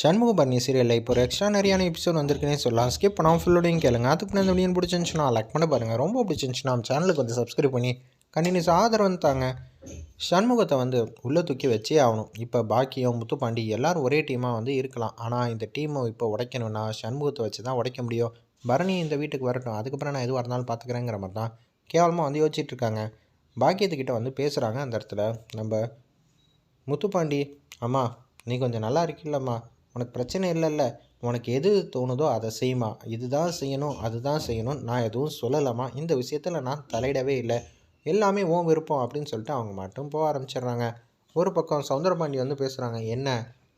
சண்முகபரணி சீரியலில் இப்போ ஒரு எக்ஸ்ட்ரா நிறையான எபிசோட் வந்திருக்குன்னே சொல்லலாம். ஸ்கிப் பண்ணாமல் ஃபுல்லோடையும் கேளுங்க. அதுக்கு நான் இந்த வீடியோ பிடிச்சிருந்துச்சுன்னா லைக் பண்ண பாருங்கள் ரொம்ப பிடிச்சிருந்துச்சுன்னா நம்ம சேனலுக்கு வந்து சப்ஸ்கிரைப் பண்ணி கண்டினியூஸ் ஆதரவு தாங்க. சண்முகத்தை வந்து உள்ளே தூக்கி வச்சே ஆகணும். இப்போ பாக்கியம் முத்துப்பாண்டி எல்லாரும் ஒரே டீமாக வந்து இருக்கலாம். ஆனால் இந்த டீமை இப்போ உடைக்கணும்னா சண்முகத்தை வச்சு தான் உடைக்க முடியும். பரணி இந்த வீட்டுக்கு வரட்டும். அதுக்கப்புறம் நான் எதுவாக இருந்தாலும் பார்த்துக்கிறேங்கிற மாதிரி தான் கேவலமாக வந்து யோசிச்சுட்டு இருக்காங்க. பாக்கியத்துக்கிட்ட வந்து பேசுகிறாங்க அந்த இடத்துல. நம்ம முத்துப்பாண்டி அம்மா நீ கொஞ்சம் நல்லா இருக்கில்லம்மா. உனக்கு பிரச்சனை இல்லைல்ல. உனக்கு எது தோணுதோ அதை செய்யுமா இதுதான் செய்யணும் அதுதான் செய்யணும். நான் எதுவும் சொல்லலாமா இந்த விஷயத்தில் நான் தலையிடவே இல்லை. எல்லாமே உன் விருப்பம் அப்படின்னு சொல்லிட்டு அவங்க மட்டும் போக ஆரம்பிச்சிடுறாங்க. ஒரு பக்கம் சவுந்தரபாண்டி வந்து பேசுகிறாங்க என்ன?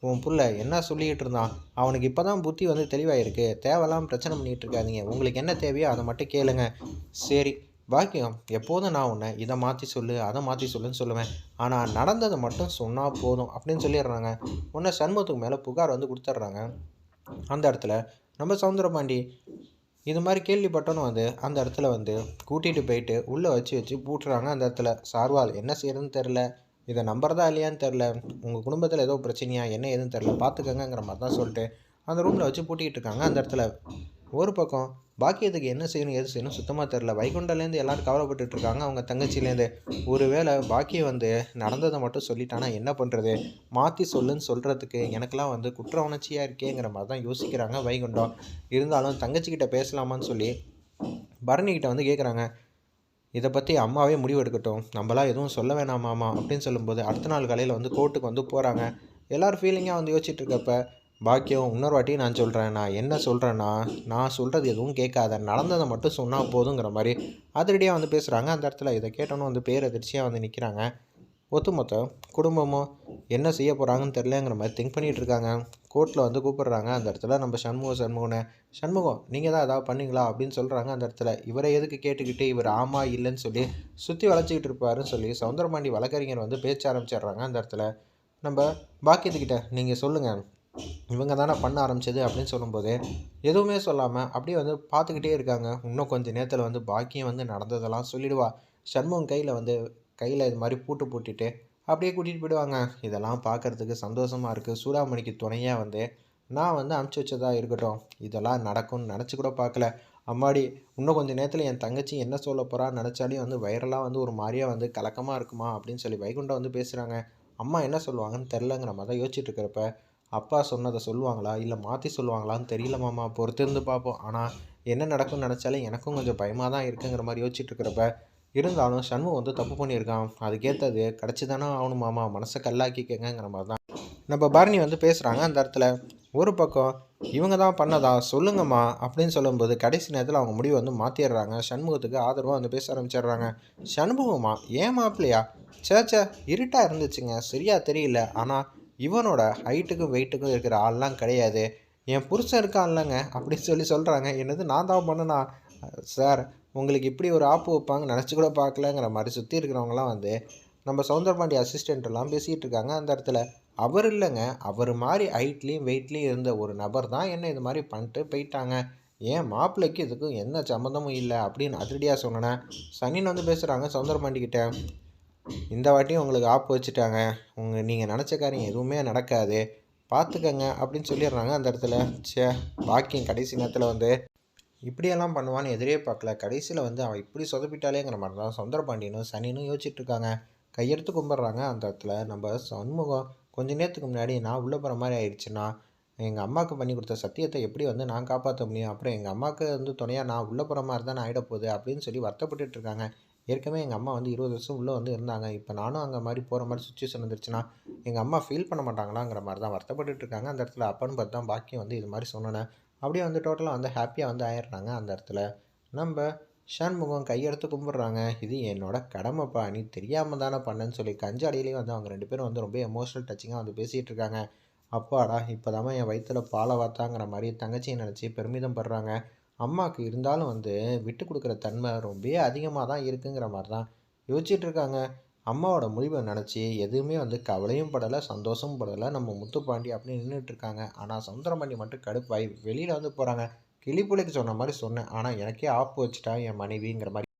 உன் புள்ள என்ன சொல்லிக்கிட்டு இருந்தான்? அவனுக்கு இப்போ தான் புத்தி வந்து தெளிவாயிருக்கு. தேவையெல்லாம் பிரச்சனை பண்ணிகிட்டு இருக்காதீங்க. உங்களுக்கு என்ன தேவையோ அதை மட்டும் கேளுங்க. சரி பாக்கியம் எப்போதும் நான் உன்னை இதை மாற்றி சொல்லு அதை மாற்றி சொல்லுன்னு சொல்லுவேன். ஆனால் நடந்ததை மட்டும் சொன்னால் போதும் அப்படின்னு சொல்லிடுறாங்க. உன்னை சண்முகத்துக்கு மேலே புகார் வந்து கொடுத்துட்றாங்க. அந்த இடத்துல நம்ம சவுந்தரபாண்டி இது மாதிரி கேள்விப்பட்டோன்னு வந்து அந்த இடத்துல வந்து கூட்டிகிட்டு போயிட்டு உள்ளே வச்சு வச்சு பூட்டுறாங்க அந்த இடத்துல. சார்வால் என்ன செய்யறதுன்னு தெரில இதை நம்புறதா இல்லையான்னு தெரில உங்கள் குடும்பத்தில் ஏதோ பிரச்சனையா? என்ன ஏதுன்னு தெரில பார்த்துக்கங்கிற மாதிரி தான் சொல்லிட்டு அந்த ரூமில் வச்சு பூட்டிக்கிட்டு இருக்காங்க அந்த இடத்துல. ஒரு பக்கம் பாக்கியத்துக்கு என்ன செய்யணும் எது செய்யணும் சுத்தமாக தெரில வைகுண்டலேருந்து எல்லோரும் கவலைப்பட்டுட்டு இருக்காங்க அவங்க தங்கச்சிலேருந்து ஒருவேளை பாக்கியம் வந்து நடந்ததை மட்டும் சொல்லிட்டானா என்ன பண்ணுறது மாற்றி சொல்லுன்னு சொல்கிறதுக்கு எனக்கெல்லாம் வந்து குற்ற உணர்ச்சியாக இருக்கேங்கிற மாதிரி தான் யோசிக்கிறாங்க வைகுண்டம். இருந்தாலும் தங்கச்சிக்கிட்ட பேசலாமான்னு சொல்லி பரணிக்கிட்ட வந்து கேட்குறாங்க இதை பற்றி அம்மாவே முடிவு எடுக்கட்டும். நம்மளாம் எதுவும் சொல்ல வேணாமாமா அப்படின்னு சொல்லும்போது அடுத்த நாள் காலையில் வந்து கோர்ட்டுக்கு வந்து போகிறாங்க எல்லோரும் ஃபீலிங்காக வந்து யோசிச்சுட்டு இருக்கப்ப பாக்கியம் இன்னொரு வாட்டி நான் சொல்கிறேன் நான் என்ன சொல்கிறேன்னா நான் சொல்கிறது எதுவும் கேட்காத. நடந்ததை மட்டும் சொன்னால் போதுங்கிற மாதிரி அதிரடியாக வந்து பேசுகிறாங்க அந்த இடத்துல இதை கேட்டோன்னு வந்து பேரதிர்ச்சியாக வந்து நிற்கிறாங்க ஒத்துமொத்த குடும்பமும் என்ன செய்ய போகிறாங்கன்னு தெரிலங்கிற மாதிரி திங்க் பண்ணிகிட்டு இருக்காங்க. கோர்ட்டில் வந்து கூப்பிடுறாங்க. அந்த இடத்துல நம்ம சண்முகம் சண்முகனை சண்முகம் நீங்கள் தான் ஏதாவது பண்ணீங்களா? அப்படின்னு சொல்கிறாங்க அந்த இடத்துல. இவரை எதுக்கு கேட்டுக்கிட்டு இவர் ஆமாம் இல்லைன்னு சொல்லி சுற்றி வளைச்சிக்கிட்டு இருப்பாருன்னு சொல்லி சவுந்தரபாண்டி வழக்கறிஞர் வந்து பேச்ச ஆரம்பிச்சிடுறாங்க அந்த இடத்துல. நம்ம பாக்கியத்துக்கிட்ட நீங்கள் சொல்லுங்கள் இவங்க தானே பண்ண ஆரம்பிச்சது அப்படின்னு சொல்லும்போது எதுவுமே சொல்லாமல் அப்படியே வந்து பார்த்துக்கிட்டே இருக்காங்க. இன்னும் கொஞ்சம் நேரத்தில் வந்து பாக்கியம் வந்து நடந்ததெல்லாம் சொல்லிடுவா. சண்முகம் கையில் வந்து கையில் இது மாதிரி பூட்டு பூட்டிட்டு அப்படியே கூட்டிகிட்டு போயிடுவாங்க. இதெல்லாம் பார்க்குறதுக்கு சந்தோஷமாக இருக்குது சூடாமணிக்கு துணையாக வந்து நான் வந்து அமுச்சு வச்சதாக இருக்கட்டும். இதெல்லாம் நடக்கும்னு நினச்சி கூட பார்க்கல. அம்மாடி இன்னும் கொஞ்சம் நேரத்தில் என் தங்கச்சி என்ன சொல்ல போகிறான்னு நினச்சாலே வந்து வைரலாக வந்து ஒரு மாதிரியாக வந்து கலக்கமாக இருக்குமா அப்படின்னு சொல்லி வைகுண்டம் வந்து பேசுகிறாங்க அம்மா என்ன சொல்லுவாங்கன்னு தெரிலங்கிற மாதிரி தான் யோசிச்சுட்டு இருக்கிறப்ப அப்பா சொன்னதை சொல்லுவாங்களா? இல்லை மாற்றி சொல்லுவாங்களான்னு தெரியல மாமா. பொறுத்திருந்து பார்ப்போம். ஆனால் என்ன நடக்கும்னு நினச்சாலே எனக்கும் கொஞ்சம் பயமாக தான் இருக்குங்கிற மாதிரி யோசிச்சுட்டு இருக்கிறப்ப இருந்தாலும் சண்முகம் வந்து தப்பு பண்ணியிருக்கான். அதுக்கேற்றது கிடச்சி தானே ஆகணும் மாமா. மனசை கல்லாக்கிக்கங்கிற மாதிரி தான். நம்ம பரணி வந்து பேசுகிறாங்க அந்த இடத்துல. ஒரு பக்கம் இவங்க தான் பண்ணதா? சொல்லுங்கம்மா. அப்படின்னு சொல்லும்போது கடைசி நேரத்தில் அவங்க முடிவை வந்து மாற்றிடுறாங்க சண்முகத்துக்கு ஆதரவாக வந்து பேச ஆரம்பிச்சிடுறாங்க. சண்முகமா ஏன் மாப்பிள்ளையா? சேச்சா இருட்டாக இருந்துச்சுங்க. சரியாக தெரியல. ஆனால் இவனோட ஹைட்டுக்கும் வெயிட்டுக்கும் இருக்கிற ஆள்லாம் கிடையாது. என் புருஷன் இருக்கான்லங்க அப்படின்னு சொல்லி சொல்கிறாங்க என்னது நான் தான் பண்ணனா? சார் உங்களுக்கு இப்படி ஒரு ஆப்பு வைப்பாங்க நினச்சி கூட பார்க்கலங்கிற மாதிரி சுற்றி இருக்கிறவங்களாம் வந்து நம்ம சவுந்தரபாண்டி அசிஸ்டண்ட்டெல்லாம் பேசிகிட்டு இருக்காங்க அந்த இடத்துல. அவர் இல்லைங்க அவர் மாதிரி ஹைட்லேயும் வெயிட்லேயும் இருந்த ஒரு நபர் தான் என்ன இது மாதிரி பண்ணிட்டு போயிட்டாங்க. ஏன் மாப்பிள்ளைக்கு இதுக்கும் என்ன சம்மந்தமும் இல்லை அப்படின்னு அதிரடியாக சொன்னேன். சனின்னு வந்து பேசுகிறாங்க சவுந்தரபாண்டிக்கிட்ட இந்த வாட்டியும் உங்களுக்கு ஆப்பு வச்சுட்டாங்க. உங்கள் நீங்கள் நினச்ச காரியம் எதுவுமே நடக்காது. பார்த்துக்கங்க அப்படின்னு சொல்லிடுறாங்க அந்த இடத்துல. சே பாக்கியம் கடைசி நேரத்தில் வந்து இப்படியெல்லாம் பண்ணுவான்னு எதிரே பார்க்கல. கடைசியில் வந்து அவன் இப்படி சொதப்பிட்டாலேங்கிற மாதிரி தான் சுந்தரபாண்டியனும் சனினும் யோசிச்சுட்டு இருக்காங்க. கையெடுத்து கும்பிட்றாங்க அந்த இடத்துல. நம்ம சண்முகம் கொஞ்ச நேரத்துக்கு முன்னாடி நான் உள்ளே போகிற மாதிரி ஆயிடுச்சுன்னா எங்கள் அம்மாவுக்கு பண்ணி கொடுத்த சத்தியத்தை எப்படி வந்து நான் காப்பாற்ற முடியும்? அப்புறம் எங்கள் அம்மாவுக்கு வந்து துணையாக நான் உள்ளே போகிற மாதிரி தான் ஆகிட போகுது அப்படின்னு சொல்லி வருத்தப்பட்டுட்டு இருக்காங்க. ஏற்கனவே எங்கள் அம்மா வந்து இருபது வருஷம் உள்ளே வந்து இருந்தாங்க. இப்போ நானும் அங்கே மாதிரி போகிற மாதிரி சுச்சுவேஷன் வந்துருச்சுன்னா எங்கள் அம்மா ஃபீல் பண்ண மாட்டாங்களாங்கிற மாதிரி தான் வருத்தப்பட்டு இருக்காங்க. அந்த இடத்துல அப்பன்னு பார்த்து தான் பாக்கியம் வந்து இது மாதிரி சொன்னேன் அப்படியே வந்து டோட்டலாக வந்து ஹாப்பியாக வந்து ஆயிடுறாங்க அந்த இடத்துல. நம்ம ஷண்முகம் கையெடுத்து கும்பிட்றாங்க. இது என்னோட கடமைப்பா நீ தெரியாமல் தானே பண்ணேன்னு சொல்லி கஞ்சாடியிலையும் வந்து அவங்க ரெண்டு பேரும் வந்து ரொம்ப எமோஷனல் டச்சிங்காக வந்து பேசிகிட்டு இருக்காங்க. அப்பாடா இப்போ தான் என் வயிற்றில் பாலை வாத்தாங்கிற மாதிரி தங்கச்சியை நினச்சி பெருமிதம் படுறாங்க. அம்மாவுக்கு இருந்தாலும் வந்து விட்டு கொடுக்குற தன்மை ரொம்ப அதிகமாக தான் இருக்குங்கிற மாதிரி தான் யோசிச்சுட்டு இருக்காங்க. அம்மாவோட முடிவை நினச்சி எதுவுமே வந்து கவலையும் படலை சந்தோஷமும் படலை. நம்ம முத்துப்பாண்டி அப்படின்னு நின்றுட்டு இருக்காங்க. ஆனால் சவுந்தரபாண்டி மட்டும் கடுப்பாய் வெளியில் வந்து போகிறாங்க கிளிப்புலைக்கு சொன்ன மாதிரி சொன்னேன். ஆனால் எனக்கே ஆப்பு வச்சுட்டா என் மனைவிங்கிற மாதிரி